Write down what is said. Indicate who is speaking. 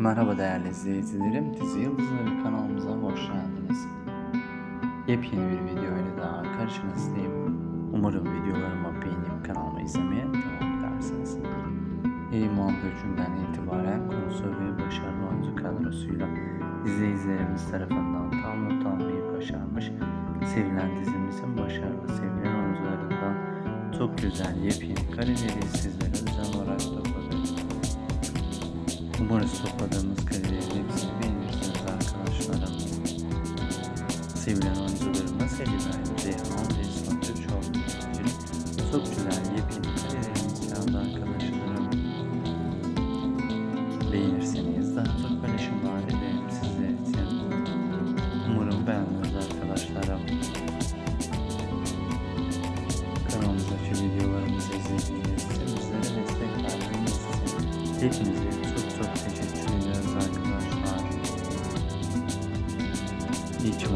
Speaker 1: Merhaba değerli izleyicilerim, Dizi Yıldızları kanalımıza hoş geldiniz. Yepyeni bir video ile daha karşınızdayım. Umarım videolarımı beğenip kanalımı izlemeye devam edersiniz. Yayınlandığı günden itibaren konusu ve başarılı oyuncu kadrosuyla izleyicilerimiz tarafından tam not almayı başarmış. Sevilen dizimizin başarılı sevilen oyuncularından çok güzel yepyeni kareleri sizlere Umarız topladığımız karelerin hepsini beğenirsiniz arkadaşlarım. Sevilen oyuncularımız Ali İbrahim Ceyhan ve İslam Türkçoğlu için çok güzel yepyeni arkadaşlarım. Beğenirseniz daha çok paylaşımlar ederim sizler için. Umarım beğendiniz arkadaşlarım. Kanalımızdaki videolarımızı izlediğiniz için bizlere destek verdiğiniz için hepinize çok teşekkür ederiz arkadaşlar. İyi ki.